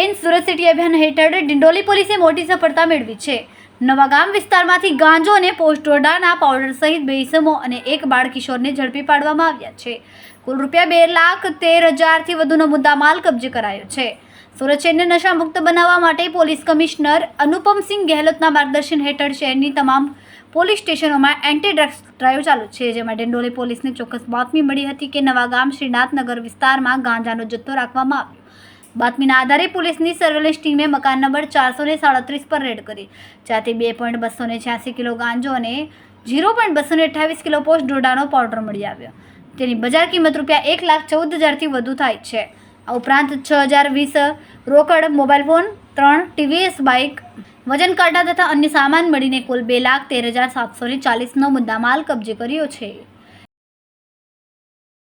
N Surat city અભિયાન હેઠળ ડિંડોલી પોલીસે મોટી સફળતા મેળવી છે. નવાગામ વિસ્તારમાંથી ગાંજો અને પોસ્ટોડાના પાવડર સહિત બે ઇસમો અને એક બાળ કિશોરને ઝડપી પાડવામાં આવ્યા છે. કુલ રૂપિયા બે લાખ તેર હજારથી વધુનો મુદ્દામાલ કબજે કરાયો છે. સુરત શહેરને નશામુક્ત બનાવવા માટે પોલીસ કમિશનર અનુપમસિંહ ગેહલોતના માર્ગદર્શન હેઠળ શહેરની તમામ પોલીસ સ્ટેશનોમાં એન્ટી ડ્રગ્સ ડ્રાઈવ ચાલુ છે, જેમાં ડિંડોલી પોલીસને ચોક્કસ બાતમી મળી હતી કે નવાગામ શ્રીનાથનગર વિસ્તારમાં ગાંજાનો જથ્થો રાખવામાં આવ્યો. બાતમીના આધારે પોલીસની સર્વેલન્સ ટીમે મકાન નંબર ચારસો ને સાડત્રીસ પર રેડ કરી. જ્યાંથી બે પોઈન્ટ બસો ને છ્યાસી કિલો ગાંજો અને ઝીરો પોઈન્ટ બસો ને અઠ્યાવીસ કિલો પોસ્ટ ડોડાનો પાવડર મળી આવ્યો. તેની બજાર કિંમત રૂપિયા એક લાખ ચૌદ હજારથી વધુ થાય છે. આ ઉપરાંત છ હજાર વીસ રોકડ, મોબાઈલ ફોન, ત્રણ ટીવીએસ બાઇક, વજન કાંટા તથા અન્ય સામાન મળીને કુલ બે લાખ તેર હજાર સાતસો ચાલીસનો મુદ્દામાલ કબજે કર્યો છે.